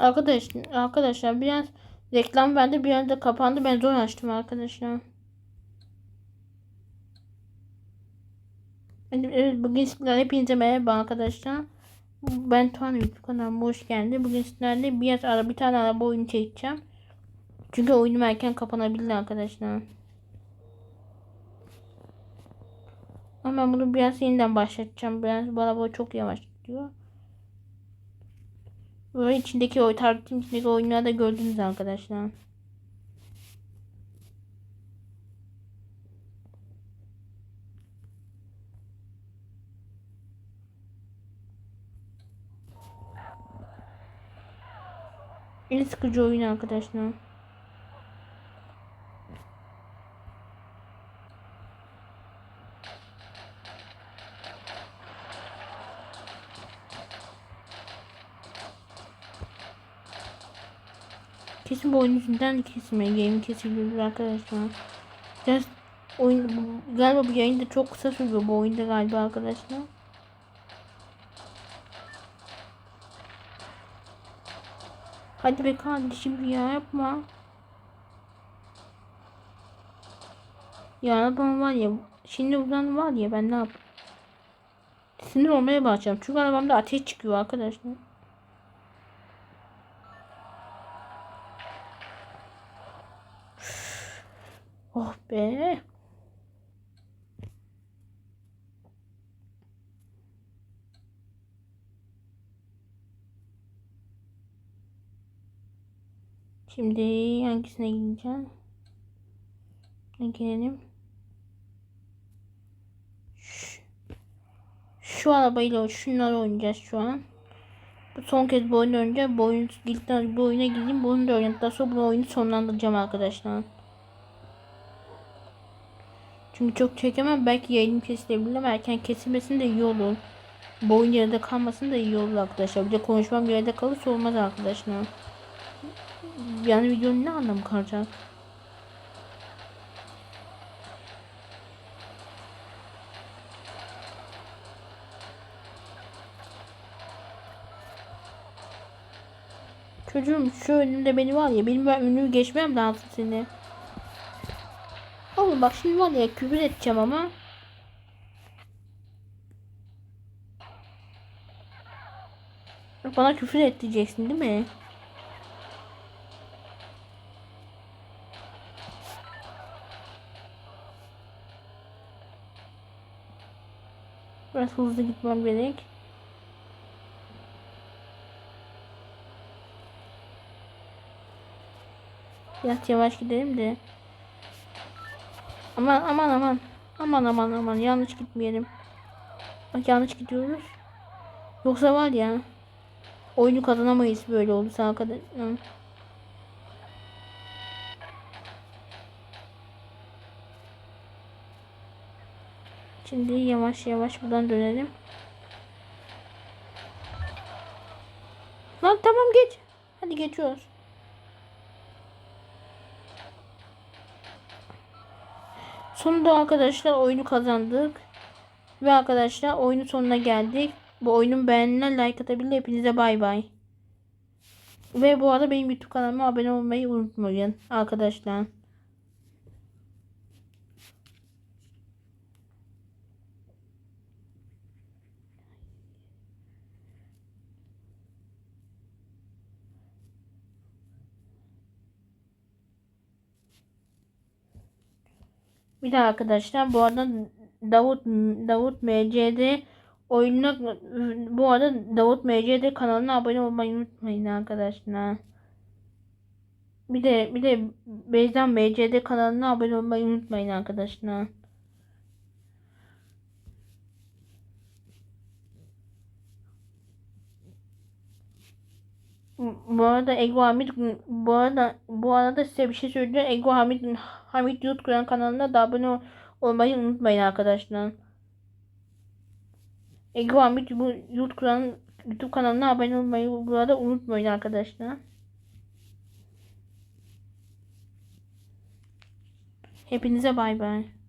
Arkadaş, arkadaşlar biraz reklam verdi bir yerde kapandı. Ben zor açtım arkadaşlar. Evet, bugün sizlerle hepinize merhaba arkadaşlar. Ben Tuğan YouTube kanalıma hoş geldiniz. Bugün sizlerle biraz ara bir tane araba oyunu çekeceğim. Çünkü oyunum erken kapanabilir arkadaşlar. Ama bunu biraz yeniden başlatacağım. Biraz bu araba çok yavaş gidiyor. Böyle içindeki o tartışın içindeki oyunları da gördünüz arkadaşlar. En sıkıcı oyun arkadaşlar. Kesin bu oyun yüzünden kesmiyor. Game kesiliyor arkadaşlar. Biraz oyun galiba bu yayında çok kısa sürüyor bu oyunda galiba arkadaşlar. Hadi be kardeşim ya yapma. Ya arabam var ya şimdi buradan var ya ben ne yap? Sinir olmaya başlayacağım. Çünkü arabamda ateş çıkıyor arkadaşlar. Oh be. Şimdi hangisine gideceğim? Ne girelim? Şu, şu arabayla şunları oynayacağız şu an. Bu son kez bu oyunu oynayacağım. Bu oyun ilkten bu oyuna gideyim. Bunu da oynadıktan sonra bu oyunu sonlandıracağım arkadaşlar. Çünkü çok çekemem. Belki yayınım kesilebilir ama erken kesilmesin de iyi olur. Bu oyun yarıda kalmasın da iyi olur arkadaşlar. Bir de konuşmam yerde kalırsa olmaz arkadaşlar. Yani videonun ne anlamı kalacak? Çocuğum şu önümde beni var ya benim ben önümü geçmem lazım seni. Oğlum bak şimdi var ya küfür edeceğim ama. Bana küfür edeceksin değil mi? Biraz hızlı gitmem gerek. Biraz yavaş gidelim de. Aman aman aman. Aman aman aman yanlış gitmeyelim. Bak yanlış gidiyoruz. Yoksa var ya. Oyunu kazanamayız böyle olursa arkadaşlar. Şimdi yavaş yavaş buradan dönelim. Lan tamam geç. Hadi geçiyoruz. Sonunda arkadaşlar oyunu kazandık. Ve arkadaşlar oyunun sonuna geldik. Bu oyunun beğenilen like atabilir. Hepinize bay bay. Ve bu arada benim YouTube kanalıma abone olmayı unutmayın arkadaşlar. Bir daha arkadaşlar bu arada Davut Davut MCD oyununa bu arada Davut MCD kanalına abone olmayı unutmayın arkadaşlar. Bir de bir de Beyzan MCD kanalına abone olmayı unutmayın arkadaşlar. Bu arada Ego Hamit bu arada bu arada size bir şey söyleyeceğim. Ego Hamit Hamit Yurt kanalına da abone olmayı unutmayın arkadaşlar. Ego Hamit bu Yurt Kur'an YouTube kanalına abone olmayı bu arada unutmayın arkadaşlar. Hepinize bay bay.